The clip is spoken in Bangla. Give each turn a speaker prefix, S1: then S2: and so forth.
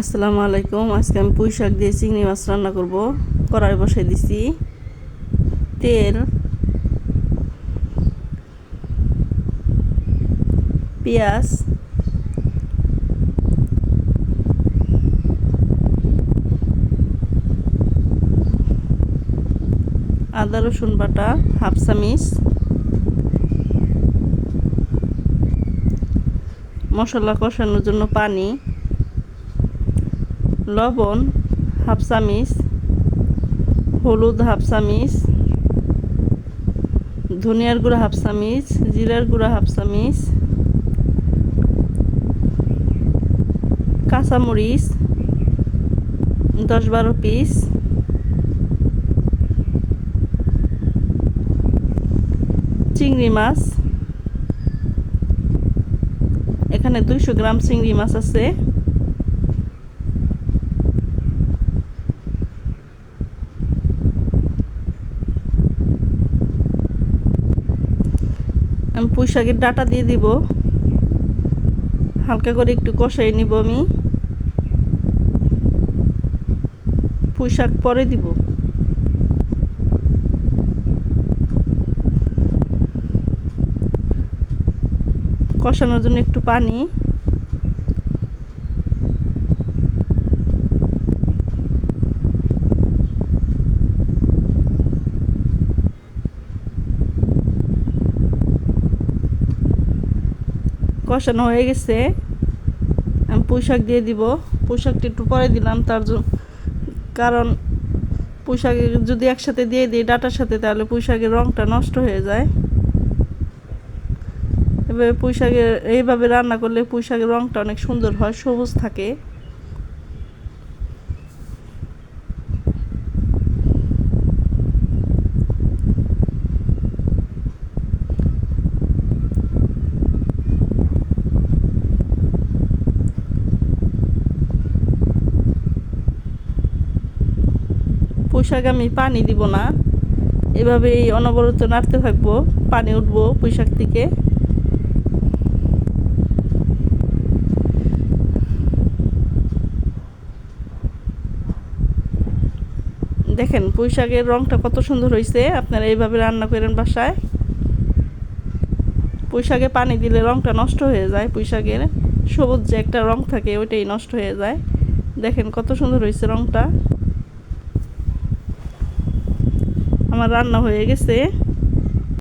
S1: আসসালামু আলাইকুম। আজকে আমি পুঁই শাক দিয়ে চিংড়ি মাছ রান্না করব। কড়াই বসাই দিছি। তেল, পেঁয়াজ, আদা, রসুন বাটা, হাফ চামিচ, মশলা কষানোর জন্য পানি লবণ, হাফ চামিচ, হলুদ হাফ চামিচ, ধনিয়ার গুঁড়া হাফ চামিচ, জিরার গুঁড়া হাফ চামিচ, কাঁচামরিচ দশ বারো পিস, চিংড়ি মাছ, এখানে দুইশো গ্রাম চিংড়ি মাছ আছে। আমি পুঁই শাকের ডাটা দিয়ে দিব। হালকা করে একটু কষাই নিব আমি। পুঁই শাক পরে দিব। কষানোর জন্য একটু পানি। কষানো হয়ে গেছে। আমি পোশাক দিয়ে দিব। পোশাকটি একটু পরে দিলাম, তার জন্য কারণ পোশাক যদি একসাথে দিয়ে দিই ডাটার সাথে, তাহলে পোশাকের রঙটা নষ্ট হয়ে যায়। এভাবে পোশাকের এইভাবে রান্না করলে পোশাকের রঙটা অনেক সুন্দর হয়, সবুজ থাকে। পুঁইশাক আমি পানি দিব না। এভাবেই অনবরত নাড়তে থাকব, পানি উঠবো পুঁইশাক থেকে। দেখেন পুঁইশাকের রংটা কত সুন্দর হয়েছে আপনারা এইভাবে রান্না করেন বাসায়। পুঁইশাকে পানি দিলে রঙটা নষ্ট হয়ে যায়। পুঁইশাকের সবুজ যে একটা রং থাকে, ওইটাই নষ্ট হয়ে যায়। দেখেন কত সুন্দর হয়েছে রঙটা আমার রান্না হয়ে গেছে।